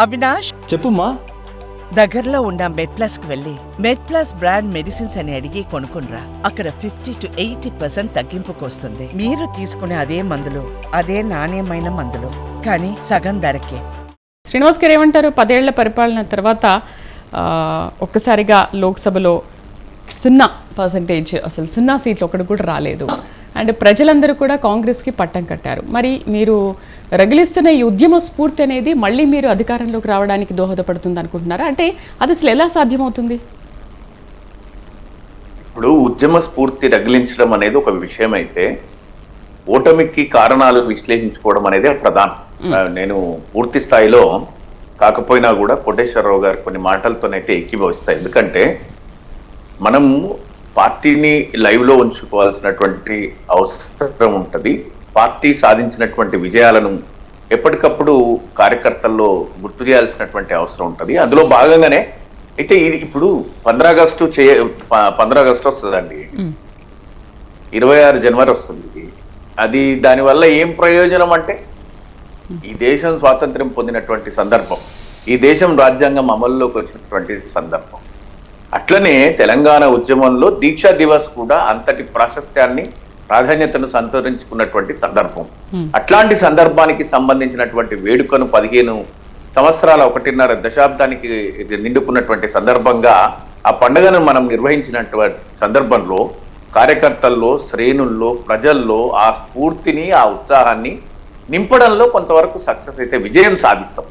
అవినాష్? చెప్పుమా దగ్గరలో ఉన్న మెడ్ ప్లస్కు వెళ్ళి మెడ్ ప్లస్ బ్రాండ్ మెడిసిన్స్ అని అడిగి కొనుక్కునరా అక్కడ ఫిఫ్టీ టు ఎయిటీ పర్సెంట్ తగ్గింపుకు వస్తుంది మీరు తీసుకునే అదే మందులు అదే నాణ్యమైన మందులు. కానీ సగం ధరకే. శ్రీనివాస్ గారు ఏమంటారు? పదేళ్ళ పరిపాలన తర్వాత ఆ, ఒక్కసారిగా లోక్సభలో సున్నా పర్సంటేజ్ అసలు సున్నా సీట్లు ఒకటి కూడా రాలేదు. అండ్ ప్రజలందరూ కూడా కాంగ్రెస్కి పట్టం కట్టారు. మరి మీరు రగిలిస్తున్న ఈ ఉద్యమ స్ఫూర్తి అనేది మళ్ళీ మీరు అధికారంలోకి రావడానికి దోహదపడుతుంది అనుకుంటున్నారా? అంటే అది అసలు ఎలా సాధ్యమవుతుంది? ఇప్పుడు ఉద్యమ స్ఫూర్తి రగిలించడం అనేది ఒక విషయం అయితే ఓటమికి కారణాలు విశ్లేషించుకోవడం అనేది ప్రధానం. నేను పూర్తి స్థాయిలో కాకపోయినా కూడా కోటేశ్వరరావు గారు కొన్ని మాటలతోనైతే ఏకీభవిస్తాయి. ఎందుకంటే మనం పార్టీని లైవ్లో ఉంచుకోవాల్సినటువంటి అవసరం ఉంటది. పార్టీ సాధించినటువంటి విజయాలను ఎప్పటికప్పుడు కార్యకర్తల్లో గుర్తు చేయాల్సినటువంటి అవసరం ఉంటది. అందులో భాగంగానే అయితే ఇది ఇప్పుడు పంద్రా ఆగస్టు చే ప- పంద్రా ఆగస్టు వస్తుందండి. ఇరవై ఆరు జనవరి వస్తుంది అది దానివల్ల ఏం ప్రయోజనం అంటే ఈ దేశం స్వాతంత్ర్యం పొందినటువంటి సందర్భం. ఈ దేశం రాజ్యాంగం అమల్లోకి వచ్చినటువంటి సందర్భం. అట్లనే తెలంగాణ ఉద్యమంలో దీక్షా దివస్ కూడా అంతటి ప్రాశస్త్యాన్ని ప్రాధాన్యతను సంతరించుకున్నటువంటి సందర్భం. అట్లాంటి సందర్భానికి సంబంధించినటువంటి వేడుకను పదిహేను సంవత్సరాల ఒకటిన్నర దశాబ్దానికి నిండుకున్నటువంటి సందర్భంగా ఆ పండుగను మనం నిర్వహించినటువంటి సందర్భంలో కార్యకర్తల్లో శ్రేణుల్లో ప్రజల్లో ఆ స్ఫూర్తిని ఆ ఉత్సాహాన్ని నింపడంలో కొంతవరకు సక్సెస్ అయితే విజయం సాధిస్తాం.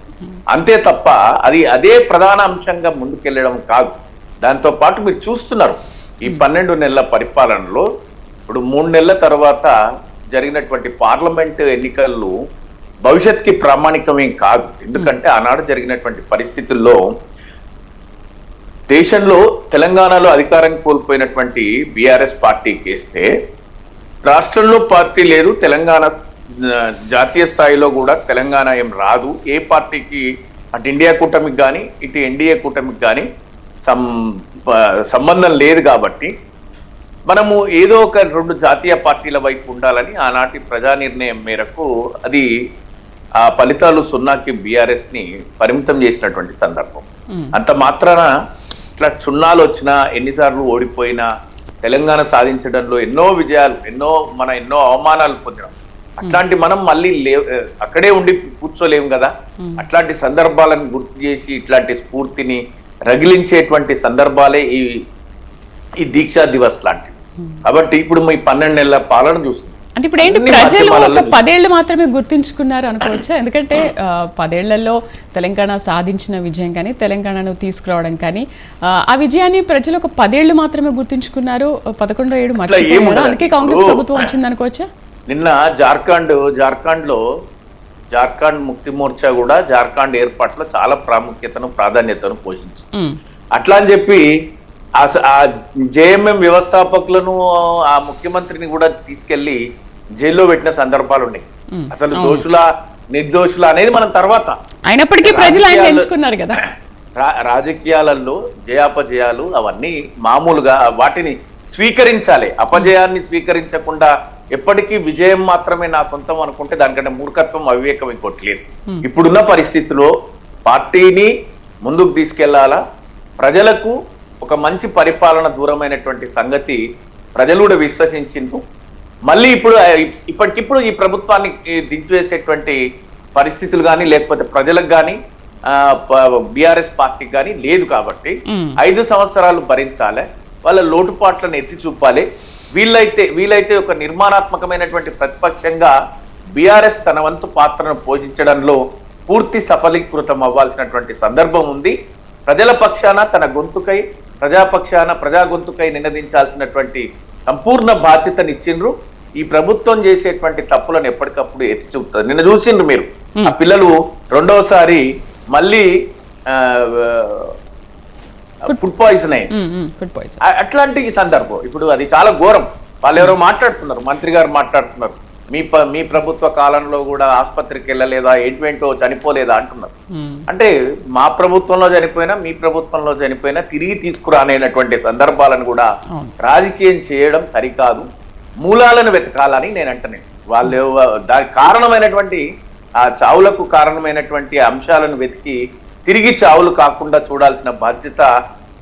అంతే తప్ప అది అదే ప్రధాన అంశంగా ముందుకెళ్ళడం కాదు. దాంతో పాటు మీరు చూస్తున్నారు ఈ పన్నెండు నెలల పరిపాలనలో ఇప్పుడు మూడు నెలల తర్వాత జరిగినటువంటి పార్లమెంట్ ఎన్నికలు భవిష్యత్కి ప్రామాణికమేం కాదు. ఎందుకంటే ఆనాడు జరిగినటువంటి పరిస్థితుల్లో దేశంలో తెలంగాణలో అధికారం కోల్పోయినటువంటి బీఆర్ఎస్ పార్టీకి ఇస్తే రాష్ట్రంలో పార్టీ లేదు తెలంగాణ జాతీయ స్థాయిలో కూడా తెలంగాణ ఏం రాదు. ఏ పార్టీకి అటు ఇండియా కూటమికి కానీ ఇటు ఎన్డీఏ కూటమికి కానీ సం సంబంధం లేదు కాబట్టి మనము ఏదో ఒక రెండు జాతీయ పార్టీల వైపు ఉండాలని ఆనాటి ప్రజా నిర్ణయం మేరకు అది ఆ ఫలితాలు సున్నాకి బీఆర్ఎస్ని పరిమితం చేసినటువంటి సందర్భం. అంత మాత్రాన ఇట్లా సున్నాలు వచ్చినా ఎన్నిసార్లు ఓడిపోయినా తెలంగాణ సాధించడంలో ఎన్నో విజయాలు ఎన్నో మన ఎన్నో అవమానాలు పొందినాం అట్లాంటి మనం మళ్ళీ లే అక్కడే ఉండి కూర్చోలేము కదా. అట్లాంటి సందర్భాలను గుర్తు చేసి ఇట్లాంటి స్ఫూర్తిని రగిలించేటువంటి సందర్భాలే ఈ ఈ దీక్షా దివస్ లాంటివి. కాబట్టి ఇప్పుడు మీ పన్నెండు నెలల పాలన చూస్తుంది. అంటే ఇప్పుడు ఏంటి ప్రజలు ఒక పదేళ్ళు మాత్రమే గుర్తించుకున్నారు అనుకోవచ్చా? ఎందుకంటే పదేళ్ళలో తెలంగాణ సాధించిన విజయం కానీ తెలంగాణను తీసుకురావడం కానీ ఆ, విజయాన్ని ప్రజలు ఒక పదేళ్ళు మాత్రమే గుర్తించుకున్నారు. పదకొండో ఏడు మర్చిపోయారు. అందుకే కాంగ్రెస్ ప్రభుత్వం వచ్చింది అనుకోవచ్చా? నిన్న జార్ఖండ్ జార్ఖండ్లో జార్ఖండ్ ముక్తి మోర్చా కూడా జార్ఖండ్ ఏర్పాట్లో చాలా ప్రాముఖ్యతను ప్రాధాన్యతను పోషించింది. అట్లా అని చెప్పి ఆ- జేఎంఎం వ్యవస్థాపకులను ఆ ముఖ్యమంత్రిని కూడా తీసుకెళ్ళి జైల్లో పెట్టిన సందర్భాలు ఉన్నాయి. అసలు దోషుల నిర్దోషుల అనేది మనం తర్వాత అయినప్పటికీ ప్రజలు ఎంచుకున్నారు కదా. రాజకీయాలలో జయాపజయాలు అవన్నీ మామూలుగా వాటిని స్వీకరించాలి. అపజయాన్ని స్వీకరించకుండా ఎప్పటికీ విజయం మాత్రమే నా సొంతం అనుకుంటే దానికంటే మూర్ఖత్వం అవివేకం ఇంకోటి లేదు. ఇప్పుడున్న పరిస్థితిలో పార్టీని ముందుకు తీసుకెళ్ళాలా? ప్రజలకు ఒక మంచి పరిపాలన దూరమైనటువంటి సంగతి ప్రజలు కూడా విశ్వసించిండ్రు. మళ్ళీ ఇప్పుడు ఇప్పటికిప్పుడు ఈ ప్రభుత్వాన్ని దించివేసేటువంటి పరిస్థితులు కానీ లేకపోతే ప్రజలకు కానీ బీఆర్ఎస్ పార్టీకి కానీ లేదు కాబట్టి. ఐదు సంవత్సరాలు భరించాలి. వాళ్ళ లోటుపాట్లను ఎత్తి చూపాలి. వీళ్ళైతే వీలైతే ఒక నిర్మాణాత్మకమైనటువంటి ప్రతిపక్షంగా బీఆర్ఎస్ తన వంతు పాత్రను పోషించడంలో పూర్తి సఫలీకృతం అవ్వాల్సినటువంటి సందర్భం ఉంది. ప్రజల పక్షాన తన గొంతుకై ప్రజాపక్షాన ప్రజా గొంతుకై నినదించాల్సినటువంటి సంపూర్ణ బాధ్యతనిచ్చిండ్రు. ఈ ప్రభుత్వం చేసేటువంటి తప్పులను ఎప్పటికప్పుడు ఎత్తి చూపుతారు. నిన్న చూసిండ్రు మీరు. ఆ పిల్లలు రెండవసారి మళ్ళీ ఫుడ్ పాయిజన్ అయింది అట్లాంటి సందర్భం. ఇప్పుడు అది చాలా ఘోరం. వాళ్ళు ఎవరో మాట్లాడుతున్నారు. మంత్రి గారు మాట్లాడుతున్నారు. మీ ప మీ ప్రభుత్వ కాలంలో కూడా ఆసుపత్రికి వెళ్ళలేదా ఏంటో చనిపోలేదా అంటున్నారు. అంటే మా ప్రభుత్వంలో చనిపోయినా మీ ప్రభుత్వంలో చనిపోయినా తిరిగి తీసుకురానేటువంటి సందర్భాలను కూడా. రాజకీయం చేయడం సరికాదు. మూలాలను వెతకాలని నేను అంటనే. వాళ్ళు దానికి కారణమైనటువంటి ఆ చావులకు కారణమైనటువంటి అంశాలను వెతికి తిరిగి చావులు కాకుండా చూడాల్సిన బాధ్యత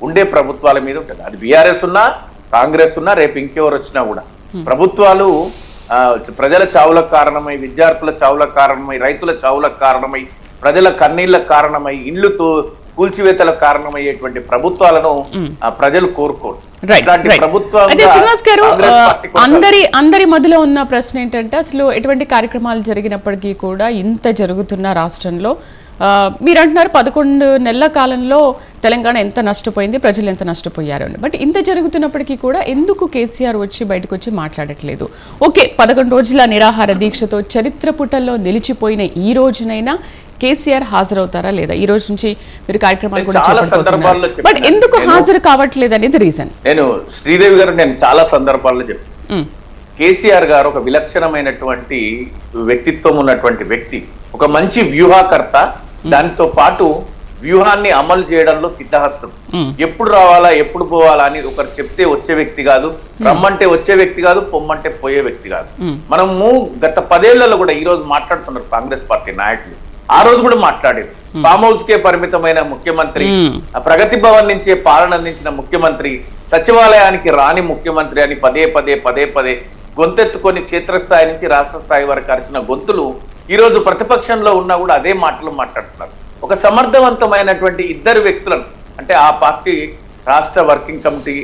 ఉండే ప్రభుత్వాల మీద ఉంటుంది. అది బీఆర్ఎస్ ఉన్నా కాంగ్రెస్ ఉన్నా రేపు ఇంకెవరు వచ్చినా కూడా. ప్రభుత్వాలు ప్రజల చావులకు కారణమై విద్యార్థుల చావులకు కారణమై రైతుల చావులకు కారణమై ప్రజల కన్నీళ్ళకు కారణమై ఇళ్ళు తో- కూల్చివేతలకు కారణమయ్యేటువంటి ప్రభుత్వాలను ప్రజలు కోరుకోరు. శ్రీనివాస్ గారు. అందరి అందరి మధ్యలో ఉన్న ప్రశ్న ఏంటంటే అసలు ఎటువంటి కార్యక్రమాలు జరిగినప్పటికీ కూడా ఇంత జరుగుతున్న రాష్ట్రంలో మీరు అంటున్నారు పదకొండు నెలల కాలంలో తెలంగాణ ఎంత నష్టపోయింది ప్రజలు ఎంత నష్టపోయారు అని. బట్ ఇంత జరుగుతున్నప్పటికీ కూడా ఎందుకు కేసీఆర్ వచ్చి బయటకు వచ్చి మాట్లాడట్లేదు? ఓకే పదకొండు రోజుల నిరాహార దీక్షతో చరిత్ర పుటల్లో నిలిచిపోయిన ఈ రోజునైనా కేసీఆర్ హాజరవుతారా లేదా? ఈ రోజు నుంచి మీరు కార్యక్రమాలు కూడా బట్. ఎందుకు హాజరు కావట్లేదు అనేది రీజన్ నేను శ్రీదేవి గారు నేను చాలా సందర్భాల్లో చెప్పాను. కేసీఆర్ గారు ఒక విలక్షణమైనటువంటి వ్యక్తిత్వం ఉన్నటువంటి వ్యక్తి ఒక మంచి వ్యూహకర్త దానితో పాటు వ్యూహాన్ని అమలు చేయడంలో సిద్ధహస్తం. ఎప్పుడు రావాలా ఎప్పుడు పోవాలా అని ఒకరు చెప్తే వచ్చే వ్యక్తి కాదు రమ్మంటే వచ్చే వ్యక్తి కాదు పొమ్మంటే పోయే వ్యక్తి కాదు. మనము గత పదేళ్ళలో కూడా ఈ రోజు మాట్లాడుతున్నారు కాంగ్రెస్ పార్టీ నాయకులు. ఆ రోజు కూడా మాట్లాడారు. ఫామ్ హౌస్ కే పరిమితమైన ముఖ్యమంత్రి ఆ ప్రగతి భవన్ నుంచే పాలన అందించిన ముఖ్యమంత్రి సచివాలయానికి రాని ముఖ్యమంత్రి అని పదే పదే పదే పదే గొంతెత్తుకొని క్షేత్రస్థాయి నుంచి రాష్ట్ర స్థాయి వరకు అరిచిన గొంతులు ఈ రోజు ప్రతిపక్షంలో ఉన్నా కూడా అదే మాటలు మాట్లాడుతున్నారు. ఒక సమర్థవంతమైనటువంటి ఇద్దరు వ్యక్తులను అంటే ఆ పార్టీ రాష్ట్ర వర్కింగ్ కమిటీ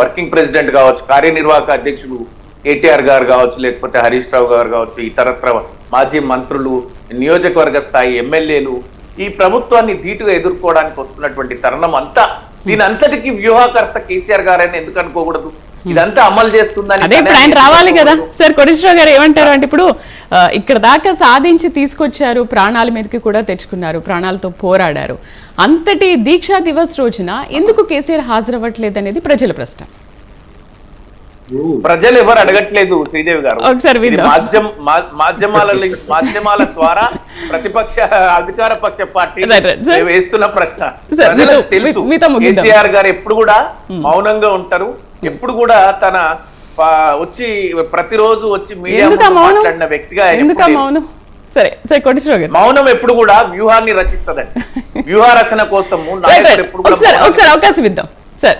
వర్కింగ్ ప్రెసిడెంట్ కావచ్చు కార్యనిర్వాహక అధ్యక్షుడు కేటీఆర్ గారు కావచ్చు లేకపోతే హరీష్ రావు గారు కావచ్చు ఇతరత్ర మాజీ మంత్రులు నియోజకవర్గ స్థాయి ఎమ్మెల్యేలు ఈ ప్రభుత్వాన్ని ధీటుగా ఎదుర్కోవడానికి వస్తున్నటువంటి తరుణం అంతా దీని అంతటికి వ్యూహకర్త కేసీఆర్ గారని ఎందుకు అనుకోకూడదు? ఇదంతా అమలు చేస్తుందని అదే ఇప్పుడు ఆయన రావాలి కదా. సార్ కోటేశ్వరరావు గారు ఏమంటారు అంటే ఇప్పుడు ఇక్కడ దాకా సాధించి తీసుకొచ్చారు ప్రాణాల మీదకి కూడా తెచ్చుకున్నారు ప్రాణాలతో పోరాడారు. అంతటి దీక్షా దివస్ రోజున ఎందుకు కేసీఆర్ హాజరవ్వట్లేదు అనేది ప్రజల ప్రశ్న. ప్రజలు ఎవరు అడగట్లేదు శ్రీదేవి గారు. మాధ్యమాల మాధ్యమాల ద్వారా ప్రతిపక్ష అధికార పక్ష పార్టీ. వేస్తున్న ప్రశ్న. తెలుసు. కేసీఆర్ గారు ఎప్పుడు కూడా మౌనంగా ఉంటారు. ఎప్పుడు కూడా తన ప- వచ్చి ప్రతిరోజు వచ్చి మీడియా మాట్లాడిన వ్యక్తిగా సరే సరే కోటేశ్వరరావు గారు. మౌనం ఎప్పుడు కూడా వ్యూహాన్ని రచిస్తదండి. వ్యూహ రచన మౌనం ఒకసారి అవకాశం ఇద్దాం. సార్.